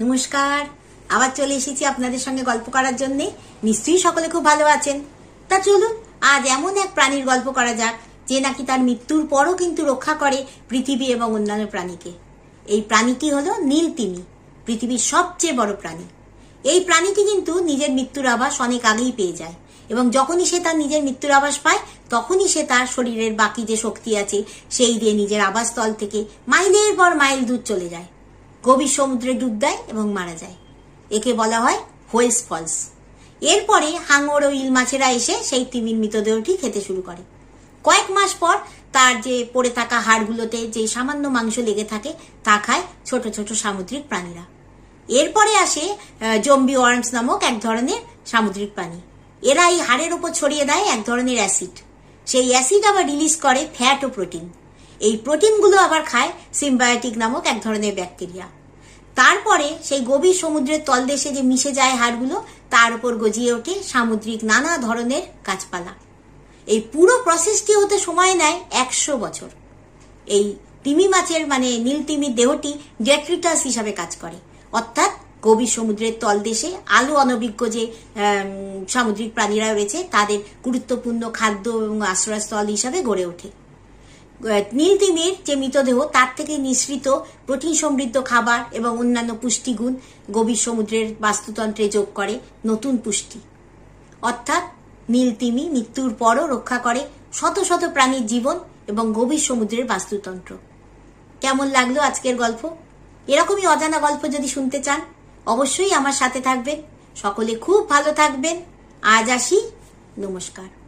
নমস্কার। আবার চলে এসেছি আপনাদের সঙ্গে গল্প করার জন্য। নিশ্চয়ই সকলে খুব ভালো আছেন। তা চলুন, আজ এমন এক প্রাণীর গল্প করা যাক, যে নাকি তার মৃত্যুর পরও কিন্তু রক্ষা করে পৃথিবী এবং অন্যান্য প্রাণীকে। এই প্রাণীটি হলো নীল তিমি পৃথিবীর সবচেয়ে বড় প্রাণী। এই প্রাণীটি কিন্তু নিজের মৃত্যুর আভাস অনেক আগেই পেয়ে যায় এবং যখনই সে তার নিজের মৃত্যুর আভাস পায়, তখনই সে তার শরীরের বাকি যে শক্তি আছে, সেই দিয়ে নিজের আবাসস্থল থেকে মাইলের পর মাইল দূর চলে যায়। গভীর সমুদ্রে ডুব দেয় এবং মারা যায়। একে বলা হয় হোয়েস ফলস। এরপরে হাঙর ও ইল মাছেরা এসে সেই তিমির মৃতদেহটি খেতে শুরু করে। কয়েক মাস পর তার যে পড়ে থাকা হাড়গুলোতে যে সামান্য মাংস লেগে থাকে, তা খায় ছোট ছোট সামুদ্রিক প্রাণীরা। এরপরে আসে জম্বি ওয়ার্মস নামক এক ধরনের সামুদ্রিক প্রাণী। এরা এই হাড়ের উপর ছড়িয়ে দেয় এক ধরনের অ্যাসিড। সেই অ্যাসিড আবার রিলিজ করে ফ্যাট ও প্রোটিন। এই প্রোটিনগুলো আবার খায় সিম্বায়োটিক নামক এক ধরনের ব্যাকটেরিয়া। তারপরে সেই গভীর সমুদ্রের তলদেশে যে মিশে যায় হাড়গুলো, তার উপর গজিয়ে ওঠে সামুদ্রিক নানা ধরনের গাছপালা। এই পুরো প্রসেসটি হতে সময় নেয় একশো বছর। এই তিমি মাছের মানে নীল তিমির দেহটি ডেট্রিটাস হিসাবে কাজ করে। অর্থাৎ গভীর সমুদ্রের তলদেশে আলো অনভিজ্ঞ যে সামুদ্রিক প্রাণীরা রয়েছে, তাদের গুরুত্বপূর্ণ খাদ্য এবং আশ্রয়স্থল হিসাবে গড়ে ওঠে। নীল তিমির, যে মৃতদেহ, তার থেকে নিঃসৃত প্রোটিন সমৃদ্ধ খাবার এবং অন্যান্য পুষ্টিগুণ গভীর সমুদ্রের বাস্তুতন্ত্রে যোগ করে নতুন পুষ্টি। অর্থাৎ নীল তিমি মৃত্যুর পরও রক্ষা করে শত শত প্রাণীর জীবন এবং গভীর সমুদ্রের বাস্তুতন্ত্র। কেমন লাগল আজকের গল্প? এরকমই অজানা গল্প যদি শুনতে চান, অবশ্যই আমার সাথে থাকবেন। সকলে খুব ভালো থাকবেন। আজ আসি। নমস্কার।